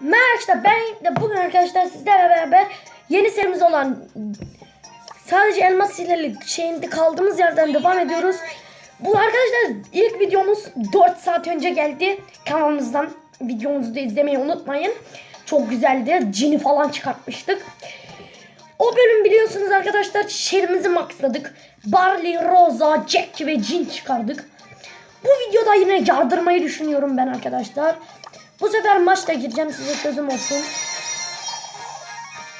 Merhaba ben de bugün arkadaşlar sizlerle beraber yeni serimiz olan sadece elmas hileli şeyinde kaldığımız yerden devam ediyoruz. Bu arkadaşlar ilk videomuz 4 saat önce geldi. Kanalımızdan videomuzu da izlemeyi unutmayın. Çok güzeldi. Cini falan çıkartmıştık. O bölüm biliyorsunuz arkadaşlar şehrimizi maxladık. Barley, Rosa, Jack ve Jin çıkardık. Bu videoda yine yardırmayı düşünüyorum ben arkadaşlar. Bu sefer maçta gireceğim size sözüm olsun.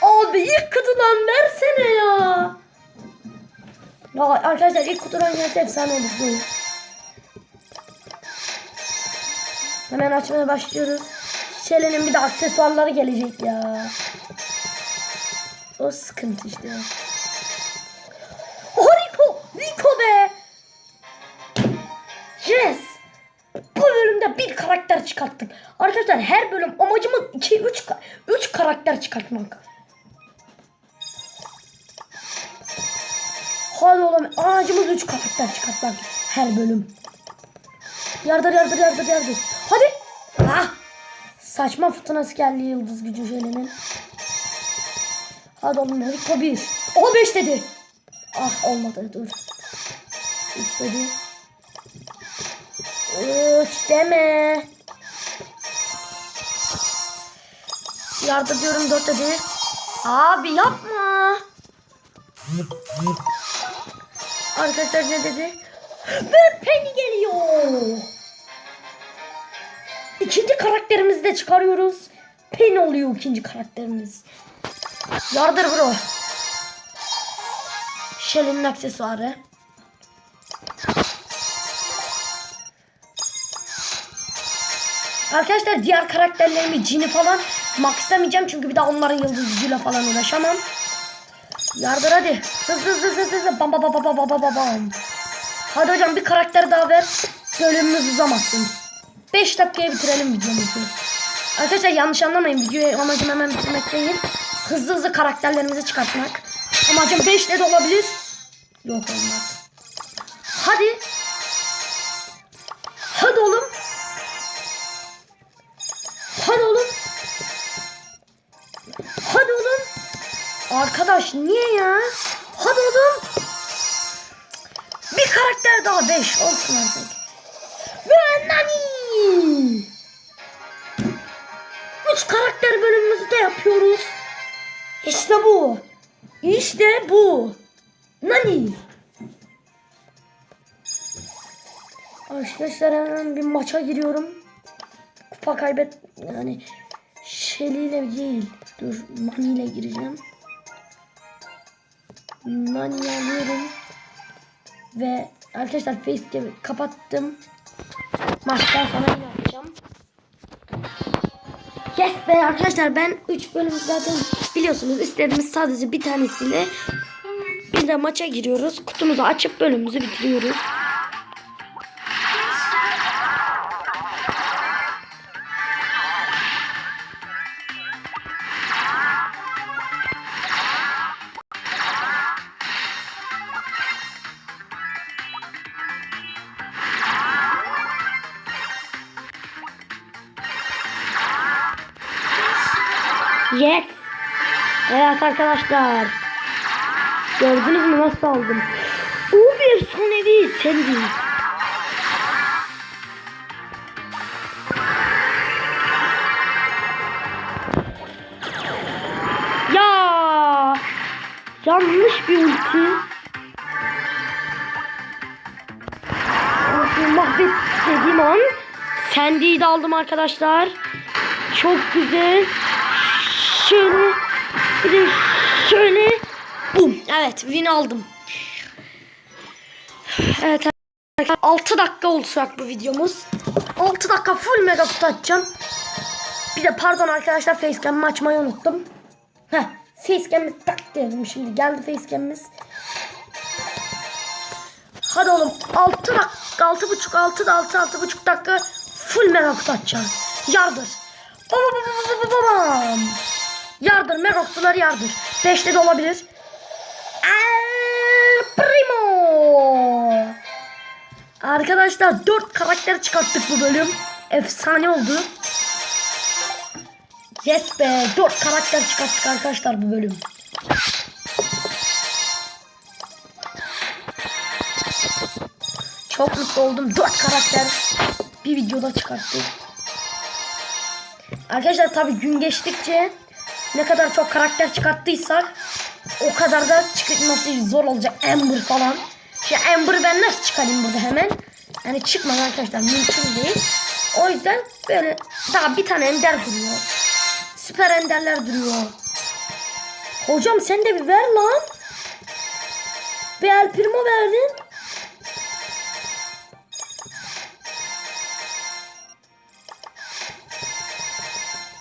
Abi ilk kutudan versene ya. Ya arkadaşlar ilk kutudan gelse efsane olur. Dur. Hemen açmaya başlıyoruz. Şelenin bir de aksesuarları gelecek ya. O sıkıntı işte. Rico! Rico be! Yes! Çıkarttık. Arkadaşlar her bölüm amacımız 2 3 3 karakter çıkartmak. Hadi oğlum amacımız 3 karakter çıkartmak her bölüm. Yardır yardır yardır yardır. Hadi. Ah! Saçma fırtınası geldi yıldız gücü şölenin. Hadi oğlum Rico 1. O 5 dedi. Ah olmadı dur. 3 dedi. Üç deme. Yardım diyorum dört dedi. Abi yapma. Arkadaşlar ne dedi? Ve Penny geliyor. İkinci karakterimizi de çıkarıyoruz. Penny oluyor ikinci karakterimiz. Yardır bro. Shell'in aksesuarı. Arkadaşlar diğer karakterlerimi cini falan maxlamayacağım çünkü bir daha onların yıldız falan uğraşamam. Yardır hadi. Hızlı hızlı hızlı hızlı. Bam bam bam bam bam bam bam. Hadi hocam bir karakter daha ver. Bölümümüz uzamasın. 5 dakikaya bitirelim videomuzu. Arkadaşlar yanlış anlamayın. Videoyu amacım hemen bitirmek değil. Hızlı hızlı karakterlerimizi çıkartmak. Amacım 5 de olabilir. Yok olmaz. Hadi Arkadaş niye ya? Hadi oğlum. Bir karakter daha 5 olsun artık. Ve Nani. Üç karakter bölümümüzü de yapıyoruz. İşte bu. İşte bu. Nani. Arkadaşlar hemen bir maça giriyorum kupa kaybet yani Shelly ile değil. Dur Nani ile gireceğim. Nani alıyorum. Ve arkadaşlar facecam'i kapattım. Maçtan sonra yine yapacağım. Yes be arkadaşlar ben 3 bölüm zaten biliyorsunuz istediğimiz sadece bir tanesiyle bir de maça giriyoruz. Kutumuzu açıp bölümümüzü bitiriyoruz. Yes. Evet arkadaşlar. Gördünüz mü nasıl aldım? Bu bir son evi sendi. Ya yanlış bir ulti. Mahvet dediğim an Sandy'yi de aldım arkadaşlar. Çok güzel. Şöyle bir de şöyle bum. Evet win aldım. Evet arkadaşlar 6 dakika olacak bu videomuz. 6 dakika full mega kutu. Bir de pardon arkadaşlar facecam'ı açmayı unuttum. Heh facecam'imiz tak dedim şimdi geldi facecam'imiz. Hadi oğlum 6 dakika 6 buçuk 6 da 6 6 buçuk dakika full mega kutu açacağız. Yardır. Bam bam bam bam bam. Yardır mega kutuları yardır. 5'te de olabilir. El Primo. Arkadaşlar 4 karakter çıkarttık bu bölüm. Efsane oldu. Yes be 4 karakter çıkarttık arkadaşlar bu bölüm. Çok mutlu oldum. 4 karakter bir videoda çıkarttık. Arkadaşlar tabi gün geçtikçe ne kadar çok karakter çıkarttıysak o kadar da çıkması zor olacak. Amber falan. Şey Amber'ı ben nasıl çıkarayım burada hemen? Yani çıkmaz arkadaşlar mümkün değil. O yüzden böyle daha bir tane ender duruyor. Süper enderler duruyor. Hocam sen de bir ver lan. Bir El Primo verdin.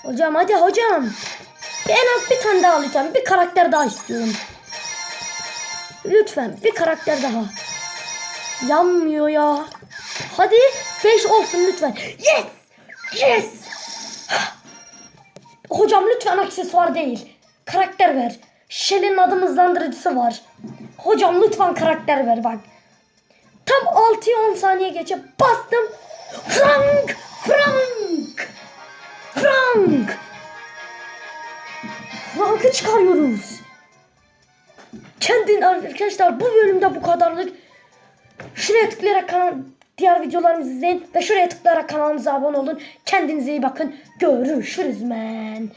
Hocam hadi hocam. Bir en az bir tane daha lütfen. Bir karakter daha istiyorum. Lütfen bir karakter daha. Yanmıyor ya. Hadi 5 olsun lütfen. Yes! Yes! Hocam lütfen aksesuar değil. Karakter ver. Shell'in adım hızlandırıcısı var. Hocam lütfen karakter ver bak. Tam 6'ya 10 saniye geçe bastım. Frank! Frank! Frank! Frank'ı çıkarıyoruz. Kendin arkadaşlar bu bölümde bu kadarlık. Şuraya tıklayarak kanal, diğer videolarımızı izleyin ve şuraya tıklayarak kanalımıza abone olun. Kendinize iyi bakın. Görüşürüz men.